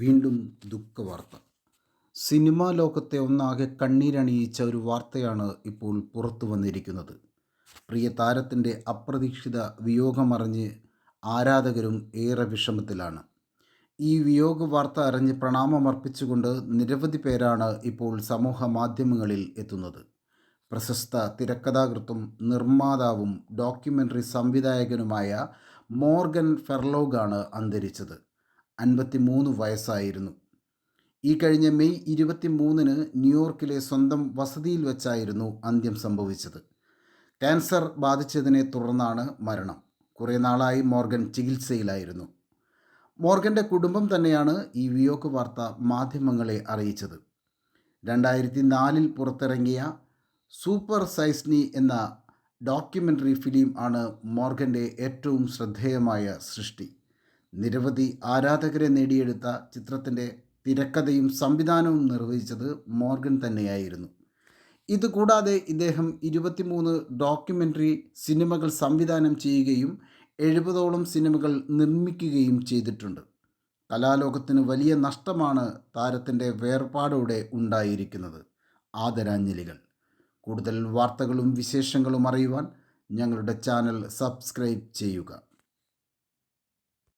വീണ്ടും ദുഃഖവാർത്ത. സിനിമാ ലോകത്തെ ഒന്നാകെ കണ്ണീരണിയിച്ച ഒരു വാർത്തയാണ് ഇപ്പോൾ പുറത്തു വന്നിരിക്കുന്നത്. പ്രിയ താരത്തിന്റെ അപ്രതീക്ഷിത വിയോഗമറിഞ്ഞ് ആരാധകരും ഏറെ വിഷമത്തിലാണ്. ഈ വിയോഗ വാർത്ത അറിഞ്ഞ് പ്രണാമമർപ്പിച്ചുകൊണ്ട് നിരവധി പേരാണ് ഇപ്പോൾ സമൂഹ മാധ്യമങ്ങളിൽ എത്തുന്നത്. പ്രശസ്ത തിരക്കഥാകൃത്തും നിർമ്മാതാവും ഡോക്യുമെന്ററി സംവിധായകനുമായ മോർഗൻ ഫെർലോഗാണ് അന്തരിച്ചത്. അൻപത്തി മൂന്ന് വയസ്സായിരുന്നു. ഈ കഴിഞ്ഞ മെയ് ഇരുപത്തി മൂന്നിന് ന്യൂയോർക്കിലെ സ്വന്തം വസതിയിൽ വെച്ചായിരുന്നു അന്ത്യം സംഭവിച്ചത്. ക്യാൻസർ ബാധിച്ചതിനെ തുടർന്നാണ് മരണം. കുറേ നാളായി മോർഗൻ ചികിത്സയിലായിരുന്നു. മോർഗന്റെ കുടുംബം തന്നെയാണ് ഈ വിയോക്ക് വാർത്ത മാധ്യമങ്ങളെ അറിയിച്ചത്. രണ്ടായിരത്തി നാലിൽ പുറത്തിറങ്ങിയ സൂപ്പർ സൈസ്നി എന്ന ഡോക്യുമെന്ററി ഫിലിം ആണ് മോർഗന്റെ ഏറ്റവും ശ്രദ്ധേയമായ സൃഷ്ടി. നിരവധി ആരാധകരെ നേടിയെടുത്ത ചിത്രത്തിന്റെ തിരക്കഥയും സംവിധാനവും നിർവഹിച്ചത് മോർഗൻ തന്നെയായിരുന്നു. ഇതുകൂടാതെ ഇദ്ദേഹം ഇരുപത്തിമൂന്ന് ഡോക്യുമെന്ററി സിനിമകൾ സംവിധാനം ചെയ്യുകയും എഴുപതോളം സിനിമകൾ നിർമ്മിക്കുകയും ചെയ്തിട്ടുണ്ട്. കലാലോകത്തിന് വലിയ നഷ്ടമാണ് താരത്തിന്റെ വേർപാടോടെ ഉണ്ടായിരിക്കുന്നത്. ആദരാഞ്ജലികൾ. കൂടുതൽ വാർത്തകളും വിശേഷങ്ങളും അറിയുവാൻ ഞങ്ങളുടെ ചാനൽ സബ്സ്ക്രൈബ് ചെയ്യുക.